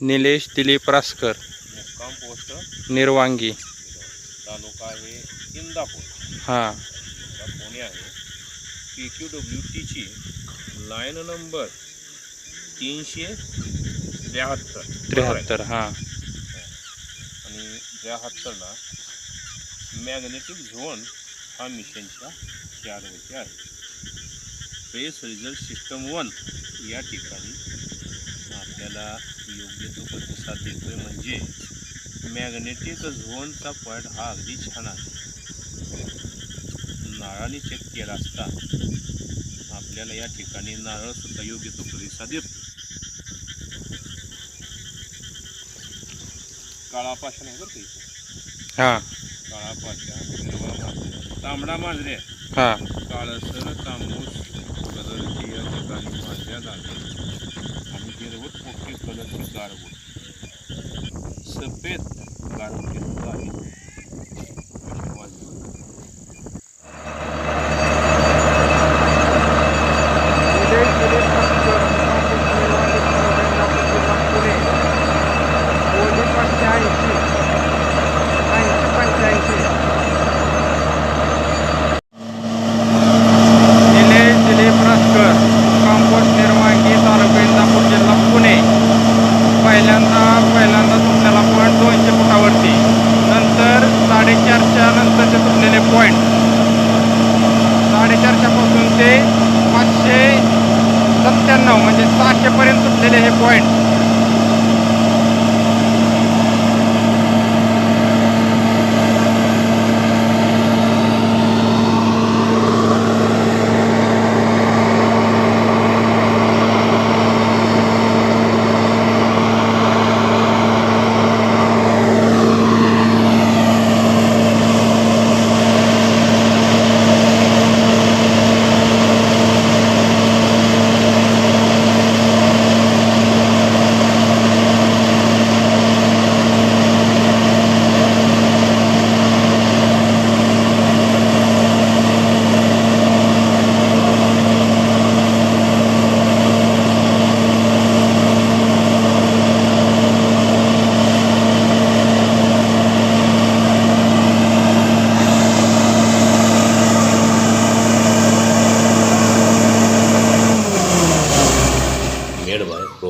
निलेश दिलीप रासकर. मुक्काम पोस्ट निर्वांगी. तालुका आहे इंदापूर. हां. जिल्हा पुणे आहे. पी क्यू डब्ल्यू टीची लाईन नंबर तीनशे त्र्याहत्तर. त्र्याहत्तर हां. आणि त्र्याहत्तरला मॅग्नेटिक झोन हा मिशनच्या चारवरती आहे. स्पेस रिझल्ट सिस्टम वन या ठिकाणी आपल्याला योग्य तो प्रतिसाद देतोय म्हणजे मॅग्नेटिक झोनचा पॉईंट हा अगदी छान आहे. नारळाने चेक केला असता आपल्याला या ठिकाणी नारळ सुद्धा योग्य तो प्रतिसाद देतो. काळा पाषाण आहे बरं का इथे? हां. काळा पाषाण हिरवा मांजरे तांबडा मांजरे. हां. काळसर तांबूस कलरची या ठिकाणी माझ्या आणि मोठी सफेद गारवटी सुद्धा आहे अशी माझी निलेश दिलीप रासकर पुणे बोली पंच्याऐंशी ऐंशी पंच्याऐंशी निलेश दिलीप रासकर कंपोस्ट निर्वांगी तालुका इंदापूर जिल्हा पुणे पहिल्यांदा पहिल्यांदा तुटलेला पॉईंट दोनशे फुटावरती नंतर साडेचारच्या नंतरचे तुटलेले पॉईंट साडेचारच्या पासून ते पाचशे नऊ म्हणजे सहाशे पर्यंत तुटलेले हे point